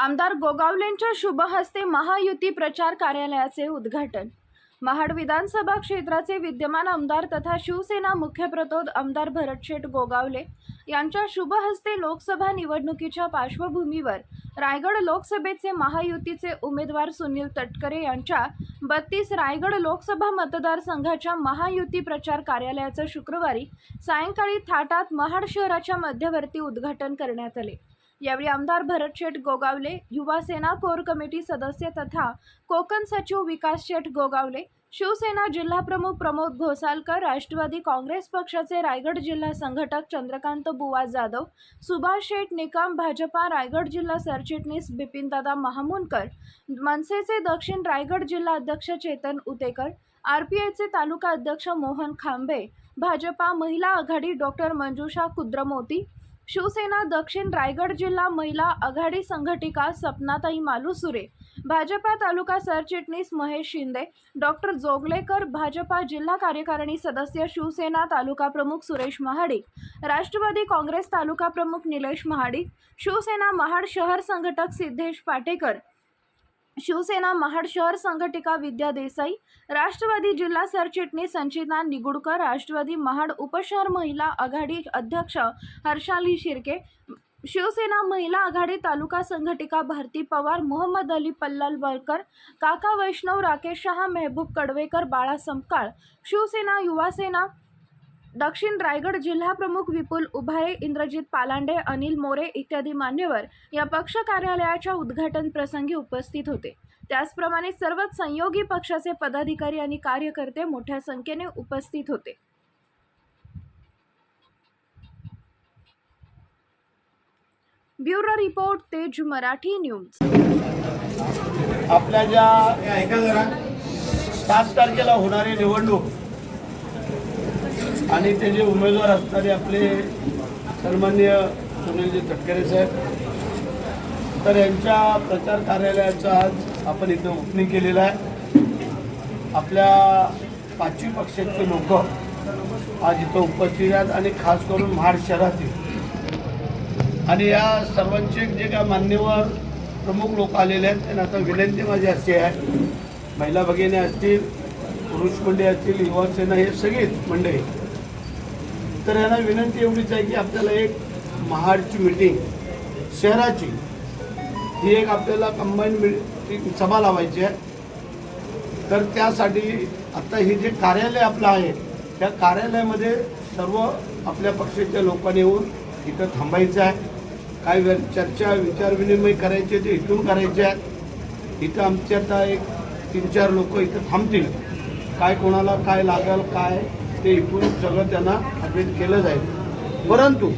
आमदार गोगावलेंच्या शुभहस्ते महायुती प्रचार कार्यालयाचे उद्घाटन. महाड विधानसभा क्षेत्राचे विद्यमान आमदार तथा शिवसेना मुख्यप्रतोद आमदार भरतशेठ गोगावले यांच्या शुभहस्ते लोकसभा निवडणुकीच्या पार्श्वभूमीवर रायगड लोकसभेचे महायुतीचे उमेदवार सुनील तटकरे यांच्या बत्तीस रायगड लोकसभा मतदारसंघाच्या महायुती प्रचार कार्यालयाचं शुक्रवारी सायंकाळी थाटात महाड शहराच्या मध्यवर्ती उद्घाटन करण्यात आले. यावेळी आमदार भरत शेठ गोगावले युवा सेना कोर कमिटी सदस्य तथा कोकण सचिव विकास शेठ गोगावले शिवसेना जिल्हाप्रमुख प्रमोद घोसालकर राष्ट्रवादी काँग्रेस पक्षाचे रायगड जिल्हा संघटक चंद्रकांत बुवा जाधव सुभाष शेठ निकम भाजपा रायगड जिल्हा सरचिटणीस बिपिनदादा महामुनकर मनसेचे दक्षिण रायगड जिल्हा अध्यक्ष चेतन उतेकर आर पी आयचे तालुका अध्यक्ष मोहन खांबे भाजपा महिला आघाडी डॉक्टर मंजुषा कुद्रमोती शिवसेना दक्षिण रायगड जिल्हा महिला आघाडी संघटिका सपनाताई मालुसुरे भाजपा तालुका सरचिटणीस महेश शिंदे डॉक्टर जोगलेकर भाजपा जिल्हा कार्यकारिणी सदस्य शिवसेना तालुका प्रमुख सुरेश महाडिक राष्ट्रवादी काँग्रेस तालुका प्रमुख निलेश महाडिक शिवसेना महाड शहर संघटक सिद्धेश पाटेकर शिवसेना महाड शहर संघटिका विद्या देसाई राष्ट्रवादी जिल्हा सरचिटणीस संचिता निगुडकर राष्ट्रवादी महाड उपशहर महिला आघाडी अध्यक्ष हर्षाली शिर्के शिवसेना महिला आघाडी तालुका संघटिका भारती पवार मोहम्मद अली पल्लाल वरकर काका वैष्णव राकेश शहा मेहबूब कडवेकर बाळा संपकाळ शिवसेना युवासेना दक्षिण रायगड जिल्हा प्रमुख विपुल उभारे इंद्रजित पालांडे अनिल मोरे इत्यादी मान्यवर या पक्ष कार्यालयाच्या उद्घाटन प्रसंगी उपस्थित होते. त्याचप्रमाणे सर्वच संयोगी पक्षाचे पदाधिकारी आणि कार्यकर्ते मोठ्या संख्येने उपस्थित होते. ब्युरो रिपोर्ट तेज मराठी न्यूज. आपल्या ज्या ऐका जरा सात तारखेला होणारी निवडणूक आणि ते जे उमेदवार असणारे आपले सन्मान्य सुनीलजी तटकरे साहेब तर यांच्या प्रचार कार्यालयाचं आज आपण इथं ओपनिंग केलेलं आहे. आपल्या पाचवी पक्षाचे लोक आज इथं उपस्थित आहेत आणि खास करून महाड शहरातील. आणि या सर्वांचे जे काय मान्यवर प्रमुख लोक आलेले आहेत त्यांना आता विनंती माझी अशी आहे. महिला भगिनी असतील पुरुष मंडळी असतील युवासेना हे सगळीच मंडळी तर यांना विनंती एवढीच आहे की आपल्याला एक महाडची मिटिंग शहराची ही एक आपल्याला कंबाईन मिटिंग सभा लावायची आहे. तर त्यासाठी आता हे जे कार्यालय आपलं आहे त्या कार्यालयामध्ये सर्व आपल्या पक्षाच्या लोकांनी येऊन इथं थांबायचं आहे. काय चर्चा विचारविनिमय करायचे ते इथून करायचे आहेत. इथं आमचे आता एक तीन चार लोक इथं थांबतील. काय कोणाला काय लागेल काय ते इथून सगळं त्यांना अपडेट केलं जाईल. परंतु